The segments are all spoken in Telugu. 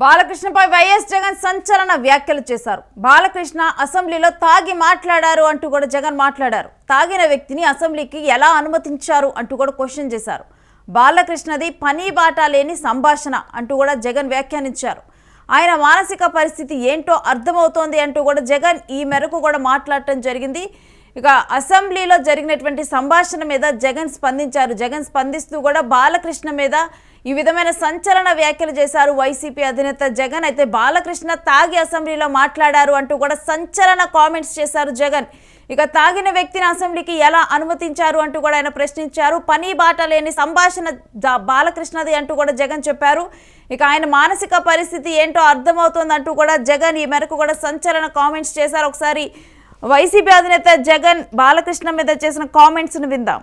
బాలకృష్ణపై వైఎస్ జగన్ సంచలన వ్యాఖ్యలు చేశారు. బాలకృష్ణ అసెంబ్లీలో తాగి మాట్లాడారు అంటూ కూడా జగన్ మాట్లాడారు. తాగిన వ్యక్తిని అసెంబ్లీకి ఎలా అనుమతించారు అంటూ కూడా క్వశ్చన్ చేశారు. బాలకృష్ణది పని బాట లేని సంభాషణ అంటూ కూడా జగన్ వ్యాఖ్యానించారు. ఆయన మానసిక పరిస్థితి ఏంటో అర్థమవుతోంది అంటూ కూడా జగన్ ఈ మేరకు కూడా మాట్లాడటం జరిగింది. ఇక అసెంబ్లీలో జరిగినటువంటి సంభాషణ మీద జగన్ స్పందించారు. జగన్ స్పందిస్తూ కూడా బాలకృష్ణ మీద ఈ విధమైన సంచలన వ్యాఖ్యలు చేశారు వైసీపీ అధినేత జగన్. అయితే బాలకృష్ణ తాగి అసెంబ్లీలో మాట్లాడారు అంటూ కూడా సంచలన కామెంట్స్ చేశారు జగన్. ఇక తాగిన వ్యక్తిని అసెంబ్లీకి ఎలా అనుమతించారు అంటూ కూడా ఆయన ప్రశ్నించారు. పని బాట లేని సంభాషణ బాలకృష్ణది అంటూ కూడా జగన్ చెప్పారు. ఇక ఆయన మానసిక పరిస్థితి ఏంటో అర్థమవుతుంది అంటూ కూడా జగన్ ఈ మేరకు కూడా సంచలన కామెంట్స్ చేశారు. ఒకసారి వైసీపీ అధినేత జగన్ బాలకృష్ణ మీద చేసిన కామెంట్స్ని విందాం.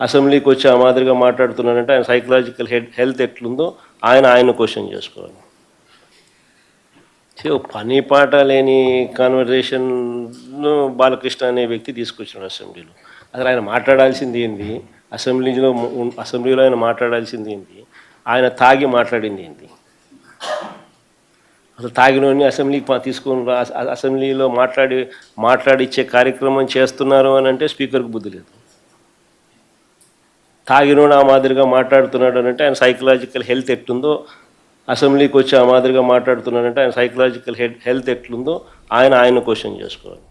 అసెంబ్లీకి వచ్చి ఆ మాదిరిగా మాట్లాడుతున్నాడంటే ఆయన సైకలాజికల్ హెడ్ హెల్త్ ఎట్లుందో ఆయన ఆయన క్వశ్చన్ చేసుకోవాలి. సో పని పాట లేని కాన్వర్జేషన్ బాలకృష్ణ అనే వ్యక్తి తీసుకొచ్చాడు అసెంబ్లీలో. అసలు ఆయన మాట్లాడాల్సింది ఏంది? అసెంబ్లీలో అసెంబ్లీలో ఆయన మాట్లాడాల్సింది ఏంది? ఆయన తాగి మాట్లాడింది ఏంది? అసలు తాగినోని అసెంబ్లీకి తీసుకొని అసెంబ్లీలో మాట్లాడి మాట్లాడిచ్చే కార్యక్రమం చేస్తున్నారు అని అంటే స్పీకర్కి బుద్ధి లేదు. తాగినోడు ఆ మాదిరిగా మాట్లాడుతున్నాడు అని అంటే ఆయన సైకలాజికల్ హెల్త్ ఎట్టుందో అసెంబ్లీకి వచ్చి ఆ మాదిరిగా మాట్లాడుతున్నాడంటే ఆయన సైకలాజికల్ హెల్త్ ఎట్లుందో ఆయన ఆయన క్వశ్చన్ చేసుకోవాలి.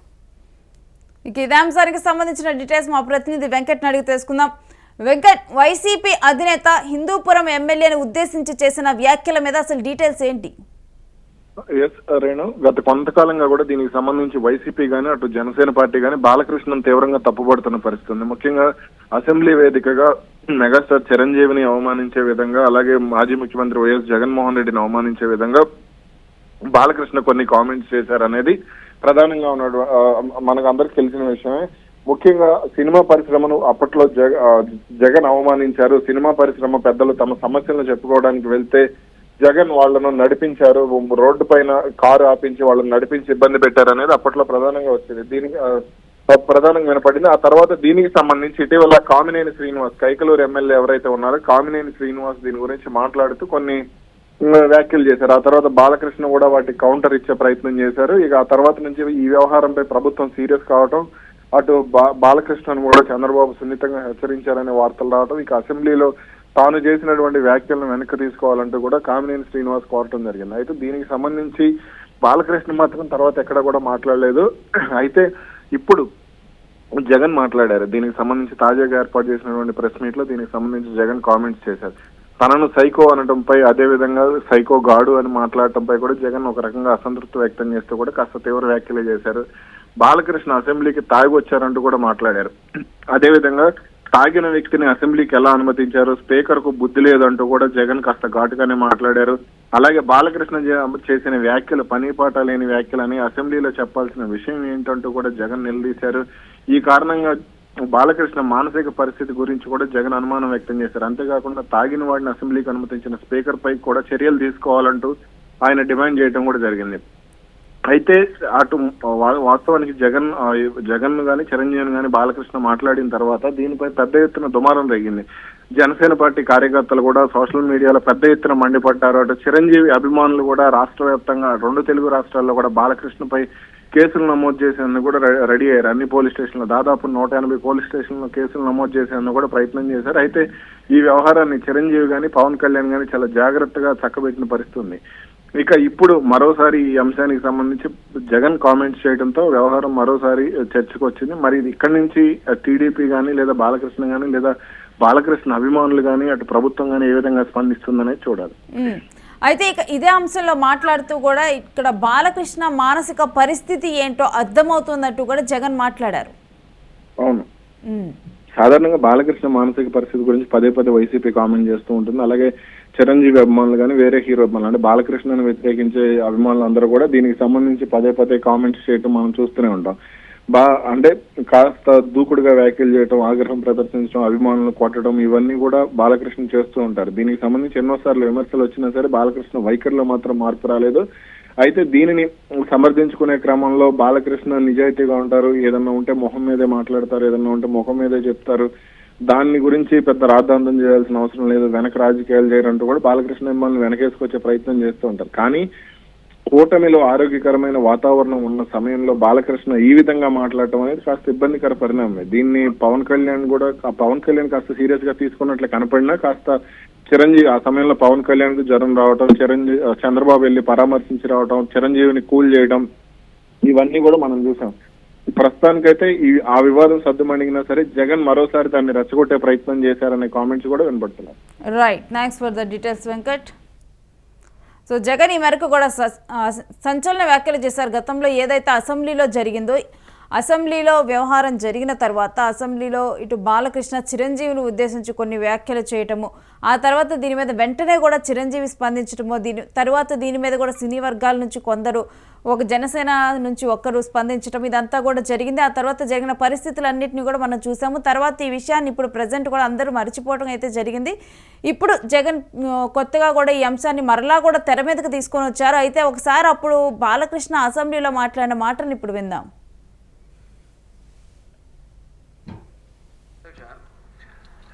ఇక ఇదే అంశానికి సంబంధించిన డీటెయిల్స్ మా ప్రతినిధి వెంకట్ని అడిగి తెలుసుకుందాం. వెంకట్ వైసీపీ అధినేత హిందూపురం ఎమ్మెల్యేని ఉద్దేశించి చేసిన వ్యాఖ్యల మీద అసలు డీటెయిల్స్ ఏంటి? ఎస్ రేణు గత కొంతకాలంగా కూడా దీనికి సంబంధించి వైసీపీ గాని అటు జనసేన పార్టీ గాని బాలకృష్ణన్ తీవ్రంగా తప్పుపడుతున్న పరిస్థితి ఉంది ముఖ్యంగా అసెంబ్లీ వేదికగా మెగాస్టార్ చిరంజీవిని అవమానించే విధంగా అలాగే మాజీ ముఖ్యమంత్రి వైఎస్ జగన్మోహన్ రెడ్డిని అవమానించే విధంగా బాలకృష్ణ కొన్ని కామెంట్స్ చేశారనేది ప్రధానంగా ఉన్నాడు మనకు అందరికి తెలిసిన విషయమే. ముఖ్యంగా సినిమా పరిశ్రమను అప్పట్లో జగ జగన్ అవమానించారు. సినిమా పరిశ్రమ పెద్దలు తమ సమస్యలను చెప్పుకోవడానికి వెళ్తే జగన్ వాళ్ళను నడిపించారు రోడ్డు పైన కారు ఆపించి వాళ్ళని నడిపించి ఇబ్బంది పెట్టారు అనేది అప్పట్లో ప్రధానంగా వచ్చింది. దీనికి ప్రధానంగా వినపడింది. ఆ తర్వాత దీనికి సంబంధించి ఇటీవల కామినేని శ్రీనివాస్ కైకలూరు ఎమ్మెల్యే ఎవరైతే ఉన్నారో కామినేని శ్రీనివాస్ దీని గురించి మాట్లాడుతూ కొన్ని వ్యాఖ్యలు చేశారు. ఆ తర్వాత బాలకృష్ణ కూడా వాటి కౌంటర్ ఇచ్చే ప్రయత్నం చేశారు. ఇక ఆ తర్వాత నుంచి ఈ వ్యవహారంపై ప్రభుత్వం సీరియస్ కావటం అటు బాలకృష్ణను కూడా చంద్రబాబు సున్నితంగా హెచ్చరించారనే వార్తలు రావడం ఇక అసెంబ్లీలో తాను చేసినటువంటి వ్యాఖ్యలను వెనక్కి తీసుకోవాలంటూ కూడా కామినేని శ్రీనివాస్ కోరటం జరిగింది. అయితే దీనికి సంబంధించి బాలకృష్ణ మాత్రం తర్వాత ఎక్కడ కూడా మాట్లాడలేదు. అయితే ఇప్పుడు జగన్ మాట్లాడారు. దీనికి సంబంధించి తాజాగా ఏర్పాటు చేసినటువంటి ప్రెస్ మీట్లో దీనికి సంబంధించి జగన్ కామెంట్స్ చేశారు. తనను సైకో అనడంపై అదేవిధంగా సైకో గాడు అని మాట్లాడటంపై కూడా జగన్ ఒక రకంగా అసంతృప్తి వ్యక్తం చేస్తూ కూడా కాస్త తీవ్ర వ్యాఖ్యలు చేశారు. బాలకృష్ణ అసెంబ్లీకి తాగి వచ్చారంటూ కూడా మాట్లాడారు. అదేవిధంగా తాగిన వ్యక్తిని అసెంబ్లీకి ఎలా అనుమతించారు? స్పీకర్కు బుద్ధి లేదంటూ కూడా జగన్ కాస్త ఘాటుగానే మాట్లాడారు. అలాగే బాలకృష్ణ చేసిన వ్యాఖ్యలు పని పాట లేని వ్యాఖ్యలని అసెంబ్లీలో చెప్పాల్సిన విషయం ఏంటంటూ కూడా జగన్ నిలదీశారు. ఈ కారణంగా బాలకృష్ణ మానసిక పరిస్థితి గురించి కూడా జగన్ అనుమానం వ్యక్తం చేశారు. అంతేకాకుండా తాగిన వాడిని అసెంబ్లీకి అనుమతించిన స్పీకర్ పై కూడా చర్యలు తీసుకోవాలంటూ ఆయన డిమాండ్ చేయడం కూడా జరిగింది. అయితే అటు వాస్తవానికి జగన్ జగన్ గాని చిరంజీవి గాని బాలకృష్ణ మాట్లాడిన తర్వాత దీనిపై పెద్ద ఎత్తున దుమారం రేగింది. జనసేన పార్టీ కార్యకర్తలు కూడా సోషల్ మీడియాలో పెద్ద ఎత్తున మండిపడ్డారు. అటు చిరంజీవి అభిమానులు కూడా రాష్ట్ర వ్యాప్తంగా రెండు తెలుగు రాష్ట్రాల్లో కూడా బాలకృష్ణపై కేసులు నమోదు చేసేందుకు కూడా రెడీ అయ్యారు. అన్ని పోలీస్ స్టేషన్లో దాదాపు నూట ఎనభై పోలీస్ స్టేషన్లో కేసులు నమోదు చేసేందుకు కూడా ప్రయత్నం చేశారు. అయితే ఈ వ్యవహారాన్ని చిరంజీవి గాని పవన్ కళ్యాణ్ గాని చాలా జాగ్రత్తగా చక్కబెట్టిన పరిస్థితి ఉంది. ఇక ఇప్పుడు మరోసారి ఈ అంశానికి సంబంధించి జగన్ కామెంట్స్ చేయడంతో వ్యవహారం మరోసారి చర్చకు వచ్చింది. మరి ఇది ఇక్కడి నుంచి టీడీపీ గానీ లేదా బాలకృష్ణ గానీ లేదా బాలకృష్ణ అభిమానులు గానీ అటు ప్రభుత్వం గానీ ఏ విధంగా స్పందిస్తుందనేది చూడాలి. అయితే ఇక ఇదే అంశంలో మాట్లాడుతూ కూడా ఇక్కడ బాలకృష్ణ మానసిక పరిస్థితి ఏంటో అర్థమవుతుందంటూ కూడా జగన్ మాట్లాడారు. అవును. సాధారణంగా బాలకృష్ణ మానసిక పరిస్థితి గురించి పదే పదే వైసీపీ కామెంట్ చేస్తూ ఉంటుంది. అలాగే చిరంజీవి అభిమానులు కానీ వేరే హీరో అభిమానులు అంటే బాలకృష్ణను వ్యతిరేకించే అభిమానులు అందరూ కూడా దీనికి సంబంధించి పదే పదే కామెంట్స్ చేయటం మనం చూస్తూనే ఉంటాం. బా అంటే కాస్త దూకుడుగా వ్యాఖ్యలు చేయటం ఆగ్రహం ప్రదర్శించడం అభిమానులను కొట్టడం ఇవన్నీ కూడా బాలకృష్ణ చేస్తూ ఉంటారు. దీనికి సంబంధించి ఎన్నోసార్లు విమర్శలు వచ్చినా సరే బాలకృష్ణ వైఖరిలో మాత్రం మార్పు రాలేదు. అయితే దీనిని సమర్థించుకునే క్రమంలో బాలకృష్ణ నిజాయితీగా ఉంటారు. ఏదన్నా ఉంటే మొహం మీదే మాట్లాడతారు ఏదన్నా ఉంటే ముఖం మీదే చెప్తారు. దాన్ని గురించి పెద్ద రాద్ధాంతం చేయాల్సిన అవసరం లేదు వెనక రాజకీయాలు చేయరంటూ కూడా బాలకృష్ణ మిమ్మల్ని వెనకేసుకొచ్చే ప్రయత్నం చేస్తూ ఉంటారు. కానీ కూటమిలో ఆరోగ్యకరమైన వాతావరణం ఉన్న సమయంలో బాలకృష్ణ ఈ విధంగా మాట్లాడటం అనేది కాస్త ఇబ్బందికర పరిణామమే. దీన్ని పవన్ కళ్యాణ్ కూడా పవన్ కళ్యాణ్ కాస్త సీరియస్గా తీసుకున్నట్లు కనపడినా కాస్త చిరంజీవి ఆ సమయంలో పవన్ కళ్యాణ్కు జ్వరం రావటం చిరంజీవి చంద్రబాబు వెళ్ళి పరామర్శించి రావటం చిరంజీవిని కూల్ చేయడం ఇవన్నీ కూడా మనం చూసాం. ప్రస్తుతానికైతే ఈ ఆ వివాదం సర్దుమణిగినా సరే జగన్ మరోసారి దాన్ని రెచ్చగొట్టే ప్రయత్నం చేశారనే కామెంట్స్ కూడా వినపడుతున్నాయి right thanks for the details Venkat so Jagan ఈ మేరకు కూడా స- సంచలన వ్యాఖ్యలు చేశారు. గతంలో ఏదైతే అసెంబ్లీలో జరిగిందో అసెంబ్లీలో వ్యవహారం జరిగిన తర్వాత అసెంబ్లీలో ఇటు బాలకృష్ణ చిరంజీవిని ఉద్దేశించి కొన్ని వ్యాఖ్యలు చేయటము ఆ తర్వాత దీని మీద వెంటనే కూడా చిరంజీవి స్పందించడమో దీని తర్వాత దీని మీద కూడా సినీ వర్గాల నుంచి కొందరు ఒక జనసేన నుంచి ఒక్కరు స్పందించటం ఇదంతా కూడా జరిగింది. ఆ తర్వాత జరిగిన పరిస్థితులన్నింటినీ కూడా మనం చూసాము. తర్వాత ఈ విషయాన్ని ఇప్పుడు ప్రజెంట్ కూడా అందరూ మర్చిపోవడం అయితే జరిగింది. ఇప్పుడు జగన్ కొత్తగా కూడా ఈ అంశాన్ని మరలా కూడా తెర మీదకి తీసుకొని వచ్చారు. అయితే ఒకసారి అప్పుడు బాలకృష్ణ అసెంబ్లీలో మాట్లాడిన మాటను ఇప్పుడు విందాం.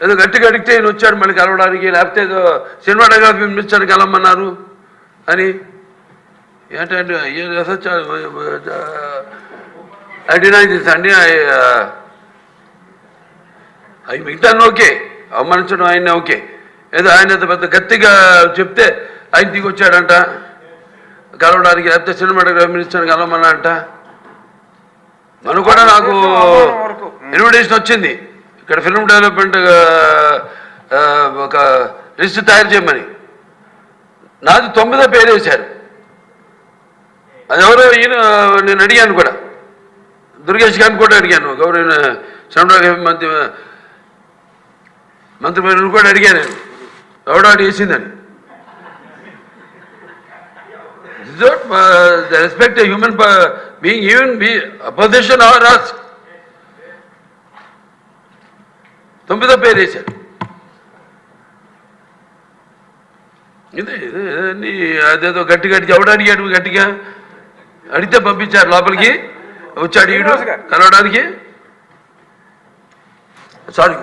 ఏదో గట్టిగా అడిగితే ఈయన వచ్చాడు మళ్ళీ కలవడానికి లేకపోతే ఏదో సినిమాటోగ్రఫీ మినిస్టర్ కలవమన్నారు అని ఏంటంటే ఐ డినై దిస్ అండి అవి మిగతా ఓకే అవమానించడం ఆయన ఓకే ఏదో ఆయన పెద్ద గట్టిగా చెప్తే ఆయన దిగి వచ్చాడంట కలవడానికి లేకపోతే సినిమాటోగ్రఫీ మినిస్టర్ కలవమన్నా అంట మనం కూడా నాకు ఇన్విటేషన్ వచ్చింది ఇక్కడ ఫిల్మ్ డెవలప్మెంట్ ఒక లిస్ట్ తయారు చేయమని. నాది తొమ్మిదో పేరు వేశారు. అది ఎవరో ఈయన నేను అడిగాను కూడా. దుర్గేష్ గారిని కూడా అడిగాను. గౌరవ చంద్రబాబు మంత్రి మంత్రి పేరు కూడా అడిగాను. నేను ఎవడో అడి వేసిందని. Respect human being even be opposition or as తొమ్మిదో పేరు వేశారు. ఇది ఇది అన్ని అదేదో గట్టి గట్టి ఎవడు అడిగాడు గట్టిగా అడిగితే పంపించారు లోపలికి. వచ్చాడు ఈడు కలవడానికి. సారీ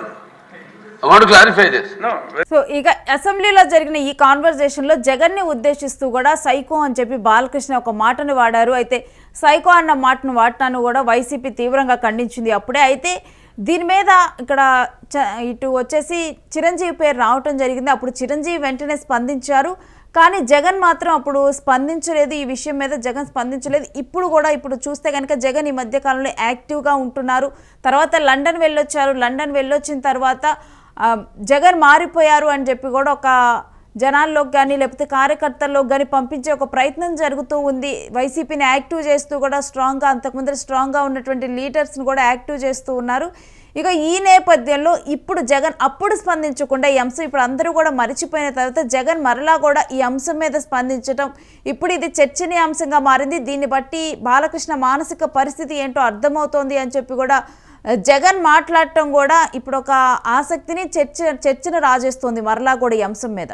సో ఇక అసెంబ్లీలో జరిగిన ఈ కాన్వర్జేషన్లో జగన్ని ఉద్దేశిస్తూ కూడా సైకో అని చెప్పి బాలకృష్ణ ఒక మాటను వాడారు. అయితే సైకో అన్న మాటను వాడటాన్ని కూడా వైసీపీ తీవ్రంగా ఖండించింది అప్పుడే. అయితే దీని మీద ఇక్కడ చ- ఇటు వచ్చేసి చిరంజీవి పేరు రావటం జరిగింది. అప్పుడు చిరంజీవి వెంటనే స్పందించారు. కానీ జగన్ మాత్రం అప్పుడు స్పందించలేదు. ఈ విషయం మీద జగన్ స్పందించలేదు. ఇప్పుడు కూడా ఇప్పుడు చూస్తే కనుక జగన్ ఈ మధ్య కాలంలో యాక్టివ్గా ఉంటున్నారు. తర్వాత లండన్ వెళ్ళొచ్చారు. లండన్ వెళ్ళొచ్చిన తర్వాత జగన్ మారిపోయారు అని చెప్పి కూడా ఒక జనాల్లోకి కానీ లేకపోతే కార్యకర్తల్లోకి కానీ పంపించే ఒక ప్రయత్నం జరుగుతూ ఉంది. వైసీపీని యాక్టివ్ చేస్తూ కూడా స్ట్రాంగ్గా అంతకుముందర స్ట్రాంగ్గా ఉన్నటువంటి లీడర్స్ని కూడా యాక్టివ్ చేస్తూ ఉన్నారు. ఇక ఈ నేపథ్యంలో ఇప్పుడు జగన్ అప్పుడు స్పందించకుండా ఈ అంశం ఇప్పుడు అందరూ కూడా మరిచిపోయిన తర్వాత జగన్ మరలా కూడా ఈ అంశం మీద స్పందించడం ఇప్పుడు ఇది చర్చనీయాంశంగా మారింది. దీన్ని బట్టి బాలకృష్ణ మానసిక పరిస్థితి ఏంటో అర్థమవుతోంది అని చెప్పి కూడా జగన్ మాట్లాడటం కూడా ఇప్పుడు ఒక ఆసక్తిని చర్చ చర్చను రాజేస్తోంది మరలా కూడా ఈ అంశం మీద.